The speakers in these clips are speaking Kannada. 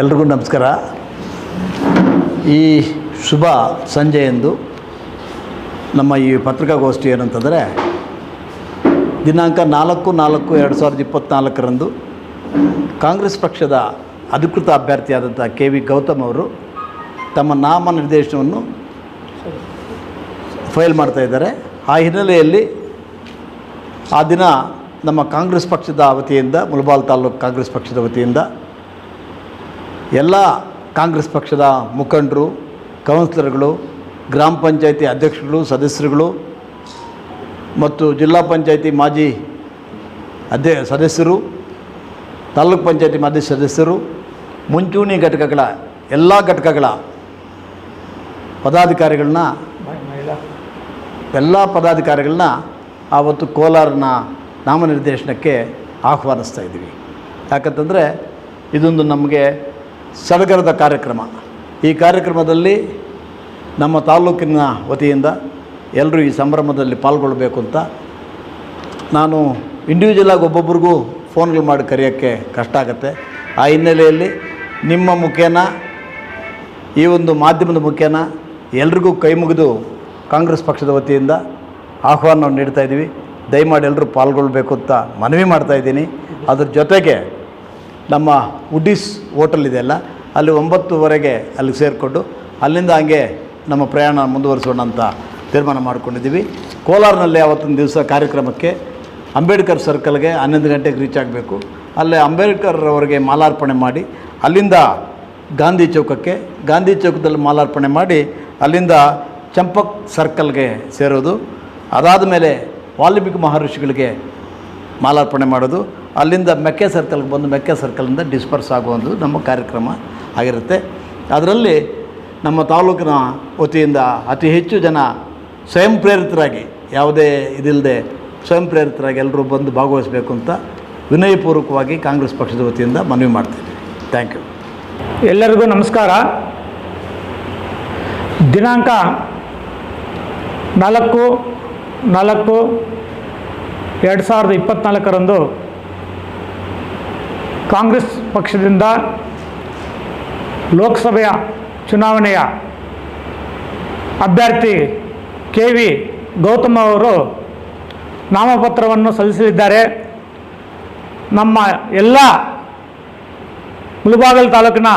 ಎಲ್ರಿಗೂ ನಮಸ್ಕಾರ. ಈ ಶುಭ ಸಂಜೆಯಂದು ನಮ್ಮ ಈ ಪತ್ರಿಕಾಗೋಷ್ಠಿ ಏನಂತಂದರೆ, ದಿನಾಂಕ ನಾಲ್ಕು ನಾಲ್ಕು ಎರಡು ಸಾವಿರದ ಇಪ್ಪತ್ತ್ನಾಲ್ಕರಂದು ಕಾಂಗ್ರೆಸ್ ಪಕ್ಷದ ಅಧಿಕೃತ ಅಭ್ಯರ್ಥಿಯಾದಂಥ ಕೆ ವಿ ಗೌತಮ್ ಅವರು ತಮ್ಮ ನಾಮನಿರ್ದೇಶನವನ್ನು ಫೈಲ್ ಮಾಡ್ತಾ ಇದ್ದಾರೆ. ಆ ಹಿನ್ನೆಲೆಯಲ್ಲಿ ಆ ದಿನ ನಮ್ಮ ಕಾಂಗ್ರೆಸ್ ಪಕ್ಷದ ವತಿಯಿಂದ ಮುಳಬಾಲ್ ತಾಲೂಕು ಕಾಂಗ್ರೆಸ್ ಪಕ್ಷದ ವತಿಯಿಂದ ಎಲ್ಲ ಕಾಂಗ್ರೆಸ್ ಪಕ್ಷದ ಮುಖಂಡರು, ಕೌನ್ಸಿಲರ್ಗಳು, ಗ್ರಾಮ ಪಂಚಾಯಿತಿ ಅಧ್ಯಕ್ಷರುಗಳು, ಸದಸ್ಯರುಗಳು ಮತ್ತು ಜಿಲ್ಲಾ ಪಂಚಾಯಿತಿ ಮಾಜಿ ಅಧ್ಯ ಸದಸ್ಯರು, ತಾಲೂಕು ಪಂಚಾಯಿತಿ ಮಾಜಿ ಸದಸ್ಯರು, ಮುಂಚೂಣಿ ಘಟಕಗಳ ಎಲ್ಲ ಘಟಕಗಳ ಪದಾಧಿಕಾರಿಗಳನ್ನ ಎಲ್ಲ ಪದಾಧಿಕಾರಿಗಳನ್ನ ಆವತ್ತು ಕೋಲಾರನ ನಾಮನಿರ್ದೇಶನಕ್ಕೆ ಆಹ್ವಾನಿಸ್ತಾ ಇದ್ದೀವಿ. ಯಾಕಂತಂದರೆ ಇದೊಂದು ನಮಗೆ ಸಡಗರದ ಕಾರ್ಯಕ್ರಮ. ಈ ಕಾರ್ಯಕ್ರಮದಲ್ಲಿ ನಮ್ಮ ತಾಲೂಕಿನ ವತಿಯಿಂದ ಎಲ್ಲರೂ ಈ ಸಂಭ್ರಮದಲ್ಲಿ ಪಾಲ್ಗೊಳ್ಬೇಕು ಅಂತ ನಾನು ಇಂಡಿವಿಜುವಲಾಗಿ ಒಬ್ಬೊಬ್ರಿಗೂ ಫೋನ್ಗಳು ಮಾಡಿ ಕರೆಯೋಕ್ಕೆ ಕಷ್ಟ ಆಗುತ್ತೆ. ಆ ಹಿನ್ನೆಲೆಯಲ್ಲಿ ನಿಮ್ಮ ಮುಖೇನ, ಈ ಒಂದು ಮಾಧ್ಯಮದ ಮುಖೇನ ಎಲ್ರಿಗೂ ಕೈ ಮುಗಿದು ಕಾಂಗ್ರೆಸ್ ಪಕ್ಷದ ವತಿಯಿಂದ ಆಹ್ವಾನವನ್ನು ನೀಡ್ತಾ ಇದ್ದೀವಿ. ದಯಮಾಡಿ ಎಲ್ಲರೂ ಪಾಲ್ಗೊಳ್ಬೇಕು ಅಂತ ಮನವಿ ಮಾಡ್ತಾ ಇದ್ದೀನಿ. ಅದ್ರ ಜೊತೆಗೆ ನಮ್ಮ ವುಡೀಸ್ ಹೋಟೆಲ್ ಇದೆಯಲ್ಲ, ಅಲ್ಲಿ ಒಂಬತ್ತುವರೆಗೆ ಅಲ್ಲಿಗೆ ಸೇರಿಕೊಂಡು ಅಲ್ಲಿಂದ ಹಂಗೆ ನಮ್ಮ ಪ್ರಯಾಣ ಮುಂದುವರಿಸೋಣ ಅಂತ ತೀರ್ಮಾನ ಮಾಡ್ಕೊಂಡಿದ್ದೀವಿ. ಕೋಲಾರ್ನಲ್ಲಿ ಆವತ್ತಿನ ದಿವಸ ಕಾರ್ಯಕ್ರಮಕ್ಕೆ ಅಂಬೇಡ್ಕರ್ ಸರ್ಕಲ್ಗೆ ಹನ್ನೊಂದು ಗಂಟೆಗೆ ರೀಚ್ ಆಗಬೇಕು. ಅಲ್ಲೇ ಅಂಬೇಡ್ಕರ್ ಅವರಿಗೆ ಮಾಲಾರ್ಪಣೆ ಮಾಡಿ, ಅಲ್ಲಿಂದ ಗಾಂಧಿ ಚೌಕಕ್ಕೆ, ಗಾಂಧಿ ಚೌಕದಲ್ಲಿ ಮಾಲಾರ್ಪಣೆ ಮಾಡಿ ಅಲ್ಲಿಂದ ಚಂಪಕ್ ಸರ್ಕಲ್ಗೆ ಸೇರೋದು. ಅದಾದ ಮೇಲೆ ವಾಲ್ಮೀಕಿ ಮಹರ್ಷಿಗಳಿಗೆ ಮಾಲಾರ್ಪಣೆ ಮಾಡೋದು. ಅಲ್ಲಿಂದ ಮೆಕ್ಕೆ ಸರ್ಕಲ್ಗೆ ಬಂದು ಮೆಕ್ಕೆ ಸರ್ಕಲಿಂದ ಡಿಸ್ಪರ್ಸ್ ಆಗುವಂಥದ್ದು ನಮ್ಮ ಕಾರ್ಯಕ್ರಮ ಆಗಿರುತ್ತೆ. ಅದರಲ್ಲಿ ನಮ್ಮ ತಾಲೂಕಿನ ವತಿಯಿಂದ ಅತಿ ಹೆಚ್ಚು ಜನ ಸ್ವಯಂ ಪ್ರೇರಿತರಾಗಿ, ಯಾವುದೇ ಇದಿಲ್ಲದೆ ಸ್ವಯಂ ಪ್ರೇರಿತರಾಗಿ ಎಲ್ಲರೂ ಬಂದು ಭಾಗವಹಿಸಬೇಕು ಅಂತ ವಿನಯಪೂರ್ವಕವಾಗಿ ಕಾಂಗ್ರೆಸ್ ಪಕ್ಷದ ವತಿಯಿಂದ ಮನವಿ ಮಾಡ್ತೀನಿ ಥ್ಯಾಂಕ್ ಯು ಎಲ್ಲರಿಗೂ ನಮಸ್ಕಾರ. ದಿನಾಂಕ ನಾಲ್ಕು ನಾಲ್ಕು, ಎರಡು ಸಾವಿರದ ಇಪ್ಪತ್ತ್ನಾಲ್ಕರಂದು ಕಾಂಗ್ರೆಸ್ ಪಕ್ಷದಿಂದ ಲೋಕಸಭೆಯ ಚುನಾವಣೆಯ ಅಭ್ಯರ್ಥಿ ಕೆ ವಿ ಗೌತಮ್ ಅವರು ನಾಮಪತ್ರವನ್ನು ಸಲ್ಲಿಸಲಿದ್ದಾರೆ. ನಮ್ಮ ಎಲ್ಲ ಮುಳಬಾಗಲ್ ತಾಲೂಕಿನ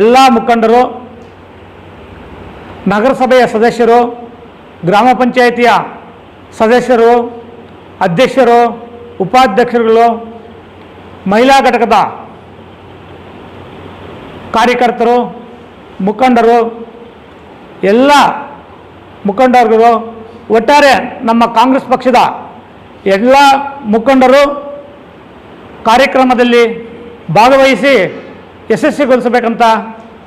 ಎಲ್ಲ ಮುಖಂಡರು, ನಗರಸಭೆಯ ಸದಸ್ಯರು, ಗ್ರಾಮ ಪಂಚಾಯಿತಿಯ ಸದಸ್ಯರು, ಅಧ್ಯಕ್ಷರು, ಉಪಾಧ್ಯಕ್ಷರುಗಳು ಮಹಿಳಾ ಘಟಕದ ಕಾರ್ಯಕರ್ತರು, ಮುಖಂಡರು, ಎಲ್ಲ ಮುಖಂಡರುಗಳು, ಒಟ್ಟಾರೆ ನಮ್ಮ ಕಾಂಗ್ರೆಸ್ ಪಕ್ಷದ ಎಲ್ಲ ಮುಖಂಡರು ಕಾರ್ಯಕ್ರಮದಲ್ಲಿ ಭಾಗವಹಿಸಿ ಯಶಸ್ವಿಗೊಳಿಸಬೇಕಂತ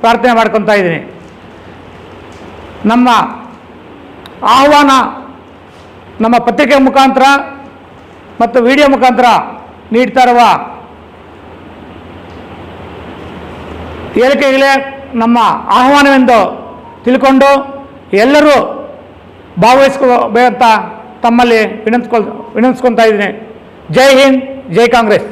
ಪ್ರಾರ್ಥನೆ ಮಾಡ್ಕೊತಾ ಇದ್ದೀನಿ. ನಮ್ಮ ಆಹ್ವಾನ ನಮ್ಮ ಪತ್ರಿಕೆ ಮುಖಾಂತರ ಮತ್ತು ವಿಡಿಯೋ ಮುಖಾಂತರ ನೀಡ್ತಾ ಇರುವ ಹೇಳಿಕೆಗಳೇ ನಮ್ಮ ಆಹ್ವಾನವೆಂದು ತಿಳ್ಕೊಂಡು ಎಲ್ಲರೂ ಭಾಗವಹಿಸ್ಕೋಬೇಕಂತ ತಮ್ಮಲ್ಲಿ ವಿನಂತಿಸ್ಕೊಳ್ ವಿನಂತಿಸ್ಕೊತಾ ಇದ್ದೀನಿ. ಜೈ ಹಿಂದ್ ಜೈ ಕಾಂಗ್ರೆಸ್.